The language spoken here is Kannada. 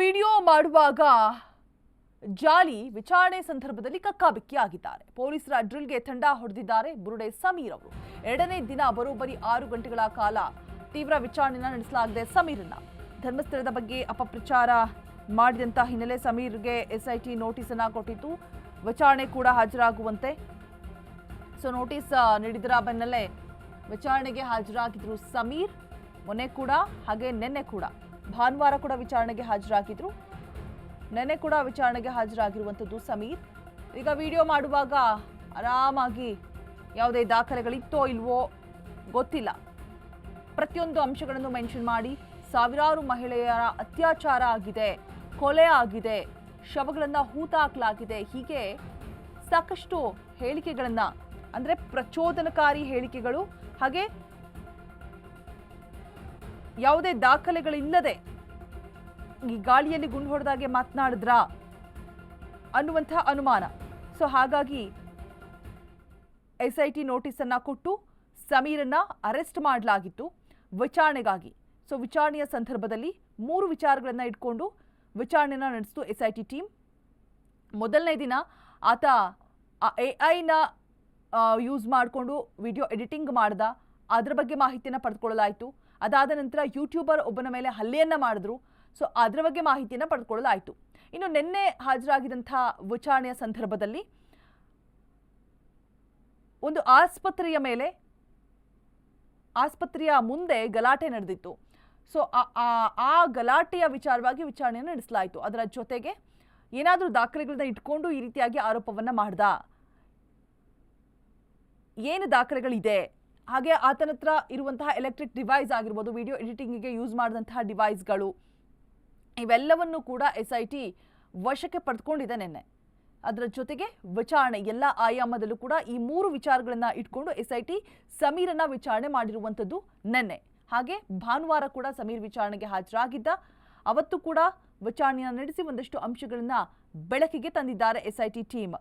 ವಿಡಿಯೋ ಮಾಡುವಾಗ ಜಾಲಿ ವಿಚಾರಣೆ ಸಂದರ್ಭದಲ್ಲಿ ಕಕ್ಕಾಬಿಕ್ಕಿ ಆಗಿದ್ದಾರೆ ಪೊಲೀಸರ ಡ್ರಿಲ್ಗೆ ತಂಡ ಹೊಡೆದಿದ್ದಾರೆ ಬುರುಡೆ ಸಮೀರ್ ಅವರು. ಎರಡನೇ ದಿನ ಬರೋಬ್ಬರಿ ಆರು ಗಂಟೆಗಳ ಕಾಲ ತೀವ್ರ ವಿಚಾರಣೆನ ನಡೆಸಲಾಗಿದೆ ಸಮೀರನ್ನ. ಧರ್ಮಸ್ಥಳದ ಬಗ್ಗೆ ಅಪಪ್ರಚಾರ ಮಾಡಿದಂತ ಹಿನ್ನೆಲೆ ಸಮೀರ್ಗೆ ಎಸ್ಐಟಿ ನೋಟಿಸ್ ಅನ್ನ ಕೊಟ್ಟಿತ್ತು ವಿಚಾರಣೆ ಕೂಡ ಹಾಜರಾಗುವಂತೆ. ಸೊ, ನೋಟಿಸ್ ನೀಡಿದರ ಬೆನ್ನಲ್ಲೇ ವಿಚಾರಣೆಗೆ ಹಾಜರಾಗಿದ್ರು ಸಮೀರ್. ಮೊನ್ನೆ ಕೂಡ, ಹಾಗೆ ನಿನ್ನೆ ಕೂಡ. ಭಾನುವಾರ ಕೂಡ ವಿಚಾರಣೆಗೆ ಹಾಜರಾಗಿದ್ರು. ನೆನೆ ಕೂಡ ವಿಚಾರಣೆಗೆ ಹಾಜರಾಗಿರುವಂಥದ್ದು ಸಮೀರ್. ಈಗ ವಿಡಿಯೋ ಮಾಡುವಾಗ ಆರಾಮಾಗಿ ಯಾವುದೇ ದಾಖಲೆಗಳಿತ್ತೋ ಇಲ್ವೋ ಗೊತ್ತಿಲ್ಲ. ಪ್ರತಿಯೊಂದು ಅಂಶಗಳನ್ನು ಮೆನ್ಷನ್ ಮಾಡಿ ಸಾವಿರಾರು ಮಹಿಳೆಯರ ಅತ್ಯಾಚಾರ ಆಗಿದೆ, ಕೊಲೆ ಆಗಿದೆ, ಶವಗಳನ್ನು ಹೂತಾಕಲಾಗಿದೆ. ಹೀಗೆ ಸಾಕಷ್ಟು ಹೇಳಿಕೆಗಳನ್ನು, ಅಂದರೆ ಪ್ರಚೋದನಕಾರಿ ಹೇಳಿಕೆಗಳು, ಹಾಗೆ ಯಾವುದೇ ದಾಖಲೆಗಳಿಲ್ಲದೆ ಈ ಗಾಳಿಯಲ್ಲಿ ಗುಂಡು ಹೊಡೆದಾಗೆ ಮಾತನಾಡಿದ್ರಾ ಅನ್ನುವಂಥ ಅನುಮಾನ. ಸೊ ಹಾಗಾಗಿ ಎಸ್ ಐ ಟಿ ನೋಟಿಸನ್ನು ಕೊಟ್ಟು ಸಮೀರನ್ನ ಅರೆಸ್ಟ್ ಮಾಡಲಾಗಿತ್ತು ವಿಚಾರಣೆಗಾಗಿ. ಸೊ ವಿಚಾರಣೆಯ ಸಂದರ್ಭದಲ್ಲಿ ಮೂರು ವಿಚಾರಗಳನ್ನು ಇಟ್ಕೊಂಡು ವಿಚಾರಣೆನ ನಡೆಸಿತು ಎಸ್ ಐ ಟಿ ಟೀಮ್ ಮೊದಲನೇ ದಿನ ಆತ ಎ ಐನ ಯೂಸ್ ಮಾಡಿಕೊಂಡು ವಿಡಿಯೋ ಎಡಿಟಿಂಗ್ ಮಾಡ್ದ. ಅದರ ಬಗ್ಗೆ ಮಾಹಿತಿಯನ್ನು ಪಡೆದುಕೊಳ್ಳಲಾಯಿತು. ಅದಾದ ನಂತರ ಯೂಟ್ಯೂಬರ್ ಒಬ್ಬನ ಮೇಲೆ ಹಲ್ಲೆಯನ್ನು ಮಾಡಿದ್ರು. ಸೊ ಅದರ ಬಗ್ಗೆ ಮಾಹಿತಿಯನ್ನು ಪಡೆದುಕೊಳ್ಳಲಾಯಿತು ಇನ್ನು ನಿನ್ನೆ ಹಾಜರಾಗಿದ್ದಂಥ ವಿಚಾರಣೆಯ ಸಂದರ್ಭದಲ್ಲಿ ಒಂದು ಆಸ್ಪತ್ರೆಯ ಮೇಲೆ ಆಸ್ಪತ್ರೆಯ ಮುಂದೆ ಗಲಾಟೆ ನಡೆದಿತ್ತು. ಸೊ ಆ- ಗಲಾಟೆಯ ವಿಚಾರವಾಗಿ ವಿಚಾರಣೆಯನ್ನು ನಡೆಸಲಾಯಿತು. ಅದರ ಜೊತೆಗೆ ಏನಾದರೂ ದಾಖಲೆಗಳನ್ನ ಇಟ್ಕೊಂಡು ಈ ರೀತಿಯಾಗಿ ಆರೋಪವನ್ನು ಮಾಡ್ದ. ಏನು ದಾಖಲೆಗಳಿದೆ? ಹಾಗೆ ಆತನ ಹತ್ರ ಇರುವಂತಹ ಎಲೆಕ್ಟ್ರಿಕ್ ಡಿವೈಸ್ ಆಗಿರ್ಬೋದು ವಿಡಿಯೋ ಎಡಿಟಿಂಗಿಗೆ ಯೂಸ್ ಮಾಡಿದಂತಹ ಡಿವೈಸ್ಗಳು ಇವೆಲ್ಲವನ್ನು ಕೂಡ ಎಸ್ ಐ ಟಿ ವಶಕ್ಕೆ ಪಡೆದುಕೊಂಡಿದೆ ನಿನ್ನೆ. ಅದರ ಜೊತೆಗೆ ವಿಚಾರಣೆ, ಎಲ್ಲ ಆಯಾಮದಲ್ಲೂ ಕೂಡ ಈ ಮೂರು ವಿಚಾರಗಳನ್ನು ಇಟ್ಕೊಂಡು ಎಸ್ ಐ ಟಿ ಸಮೀರನ್ನ ವಿಚಾರಣೆ ಮಾಡಿರುವಂಥದ್ದು ನಿನ್ನೆ. ಹಾಗೆ ಭಾನುವಾರ ಕೂಡ ಸಮೀರ್ ವಿಚಾರಣೆಗೆ ಹಾಜರಾಗಿದ್ದ. ಅವತ್ತು ಕೂಡ ವಿಚಾರಣೆಯನ್ನು ನಡೆಸಿ ಒಂದಷ್ಟು ಅಂಶಗಳನ್ನು ಬೆಳಕಿಗೆ ತಂದಿದ್ದಾರೆ ಎಸ್ ಐ ಟಿ ಟೀಮ್